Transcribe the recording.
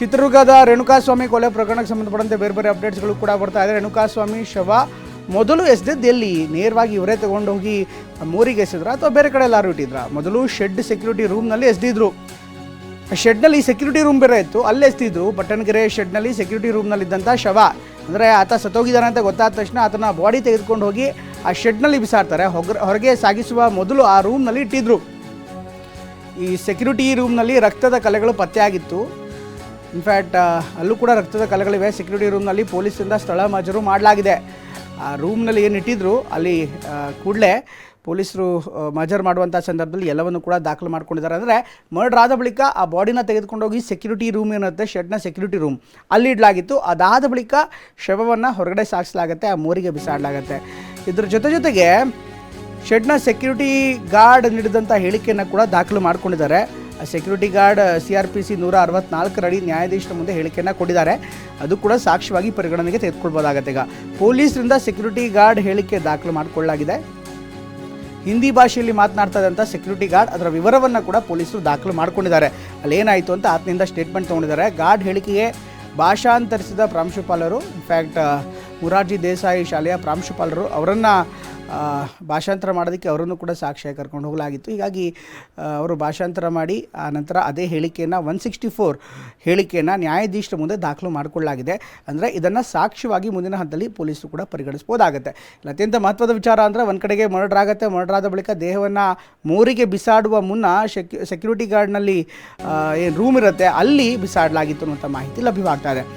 ಚಿತ್ರದುರ್ಗದ ರೇಣುಕಾಸ್ವಾಮಿ ಕೊಲೆ ಪ್ರಕರಣಕ್ಕೆ ಸಂಬಂಧಪಟ್ಟಂತೆ ಬೇರೆ ಬೇರೆ ಅಪ್ಡೇಟ್ಸ್ಗಳು ಕೂಡ ಬರ್ತಾ ಇದೆ. ರೇಣುಕಾಸ್ವಾಮಿ ಶವ ಮೊದಲು ಎಸ್ದಿದ್ದು ಎಲ್ಲಿ ನೇರವಾಗಿ ಇವರೇ ತಗೊಂಡು ಹೋಗಿ ಮೋರಿಗೆ ಎಸೆದ್ರ ಅಥವಾ ಬೇರೆ ಕಡೆ ಎಲ್ಲಾರು ಇಟ್ಟಿದ್ರ? ಮೊದಲು ಶೆಡ್ ಸೆಕ್ಯೂರಿಟಿ ರೂಮ್ನಲ್ಲಿ ಎಸ್ದಿದ್ರು. ಶೆಡ್ನಲ್ಲಿ ಸೆಕ್ಯೂರಿಟಿ ರೂಮ್ ಬೇರೆ ಇತ್ತು, ಅಲ್ಲಿ ಎಸ್ತಿದ್ರು ಪಟ್ಟಣಗೆರೆ ಶೆಡ್ನಲ್ಲಿ ಸೆಕ್ಯೂರಿಟಿ ರೂಮ್ನಲ್ಲಿ ಇದ್ದಂಥ ಶವ. ಅಂದರೆ ಆತ ಸತ್ತೋಗಿದ್ದಾನೆ ಅಂತ ಗೊತ್ತಾದ ತಕ್ಷಣ ಆತನ ಬಾಡಿ ತೆಗೆದುಕೊಂಡು ಹೋಗಿ ಆ ಶೆಡ್ನಲ್ಲಿ ಬಿಸಾಡ್ತಾರೆ. ಹೊಗ ಹೊರಗೆ ಸಾಗಿಸುವ ಮೊದಲು ಆ ರೂಮ್ನಲ್ಲಿ ಇಟ್ಟಿದ್ರು. ಈ ಸೆಕ್ಯೂರಿಟಿ ರೂಮ್ನಲ್ಲಿ ರಕ್ತದ ಕಲೆಗಳು ಪತ್ತೆಯಾಗಿತ್ತು. ಇನ್ಫ್ಯಾಕ್ಟ್ ಅಲ್ಲೂ ಕೂಡ ರಕ್ತದ ಕಲೆಗಳಿವೆ. ಸೆಕ್ಯೂರಿಟಿ ರೂಮ್ನಲ್ಲಿ ಪೊಲೀಸಿಂದ ಸ್ಥಳ ಮಾಜರು ಮಾಡಲಾಗಿದೆ. ಆ ರೂಮ್ನಲ್ಲಿ ಏನು ಇಟ್ಟಿದ್ರು, ಅಲ್ಲಿ ಕೂಡಲೇ ಪೊಲೀಸರು ಮಜರ್ ಮಾಡುವಂಥ ಸಂದರ್ಭದಲ್ಲಿ ಎಲ್ಲವನ್ನು ಕೂಡ ದಾಖಲು ಮಾಡ್ಕೊಂಡಿದ್ದಾರೆ. ಅಂದರೆ ಮರ್ಡರ್ ಆದ ಬಳಿಕ ಆ ಬಾಡಿನ ತೆಗೆದುಕೊಂಡೋಗಿ ಸೆಕ್ಯೂರಿಟಿ ರೂಮ್ ಏನಿರುತ್ತೆ ಶೆಡ್ನ ಸೆಕ್ಯೂರಿಟಿ ರೂಮ್ ಅಲ್ಲಿ ಇಡಲಾಗಿತ್ತು. ಅದಾದ ಬಳಿಕ ಶವವನ್ನು ಹೊರಗಡೆ ಸಾಗಿಸಲಾಗುತ್ತೆ, ಆ ಮೋರಿಗೆ ಬಿಸಾಡಲಾಗುತ್ತೆ. ಇದ್ರ ಜೊತೆ ಜೊತೆಗೆ ಶೆಡ್ನ ಸೆಕ್ಯೂರಿಟಿ ಗಾರ್ಡ್ ನೀಡಿದಂಥ ಹೇಳಿಕೆಯನ್ನು ಕೂಡ ದಾಖಲು ಮಾಡ್ಕೊಂಡಿದ್ದಾರೆ. Security guard C R P C ನೂರ ಅರವತ್ನಾಲ್ಕರಡಿ ನ್ಯಾಯಾಧೀಶರ ಮುಂದೆ ಹೇಳಿಕೆಯನ್ನು ಕೊಟ್ಟಿದ್ದಾರೆ. ಅದು ಕೂಡ ಸಾಕ್ಷ್ಯವಾಗಿ ಪರಿಗಣನೆಗೆ ತೆಗೆದುಕೊಳ್ಬೋದಾಗತ್ತೆ ಈಗ. ಪೊಲೀಸರಿಂದ ಸೆಕ್ಯೂರಿಟಿ ಗಾರ್ಡ್ ಹೇಳಿಕೆ ದಾಖಲು ಮಾಡಿಕೊಳ್ಳಲಾಗಿದೆ. ಹಿಂದಿ ಭಾಷೆಯಲ್ಲಿ ಮಾತನಾಡ್ತಾ ಇದ್ದಂಥ ಸೆಕ್ಯೂರಿಟಿ ಗಾರ್ಡ್ ಅದರ ವಿವರವನ್ನು ಕೂಡ ಪೊಲೀಸರು ದಾಖಲು ಮಾಡ್ಕೊಂಡಿದ್ದಾರೆ. ಅಲ್ಲಿ ಏನಾಯಿತು ಅಂತ ಆತನಿಂದ ಸ್ಟೇಟ್ಮೆಂಟ್ ತೊಗೊಂಡಿದ್ದಾರೆ. ಗಾರ್ಡ್ ಹೇಳಿಕೆಗೆ ಭಾಷಾಂತರಿಸಿದ ಪ್ರಾಂಶುಪಾಲರು ಇನ್ಫ್ಯಾಕ್ಟ್ ಮುರಾರ್ಜಿ ದೇಸಾಯಿ ಶಾಲೆಯ ಪ್ರಾಂಶುಪಾಲರು ಅವರನ್ನು ಭಾಷಾಂತರ ಮಾಡೋದಕ್ಕೆ ಅವರನ್ನು ಕೂಡ ಸಾಕ್ಷಿಯಾಗಿ ಕರ್ಕೊಂಡು ಹೋಗಲಾಗಿತ್ತು. ಹೀಗಾಗಿ ಅವರು ಭಾಷಾಂತರ ಮಾಡಿ, ಆ ನಂತರ ಅದೇ ಹೇಳಿಕೆಯನ್ನು ಒನ್ ಸಿಕ್ಸ್ಟಿ ಫೋರ್ ಹೇಳಿಕೆಯನ್ನು ನ್ಯಾಯಾಧೀಶರ ಮುಂದೆ ದಾಖಲು ಮಾಡಿಕೊಳ್ಳಲಾಗಿದೆ. ಅಂದರೆ ಇದನ್ನು ಸಾಕ್ಷ್ಯವಾಗಿ ಮುಂದಿನ ಹಂತದಲ್ಲಿ ಪೊಲೀಸರು ಕೂಡ ಪರಿಗಣಿಸ್ಬೋದಾಗುತ್ತೆ ಅತ್ಯಂತ ಮಹತ್ವದ ವಿಚಾರ ಅಂದರೆ ಒಂದು ಕಡೆಗೆ ಮರ್ಡರ್ ಆಗುತ್ತೆ, ಮರ್ಡರ್ ಆದ ಬಳಿಕ ದೇಹವನ್ನು ಮೂರಿಗೆ ಬಿಸಾಡುವ ಮುನ್ನ ಸೆಕ್ಯು, ಸೆಕ್ಯೂರಿಟಿ ಗಾರ್ಡ್ನಲ್ಲಿ ಏನು ರೂಮ್ ಇರುತ್ತೆ, ಅಲ್ಲಿ ಬಿಸಾಡಲಾಗಿತ್ತು ಅನ್ನುವಂಥ ಮಾಹಿತಿ ಲಭ್ಯವಾಗ್ತಾ ಇದೆ.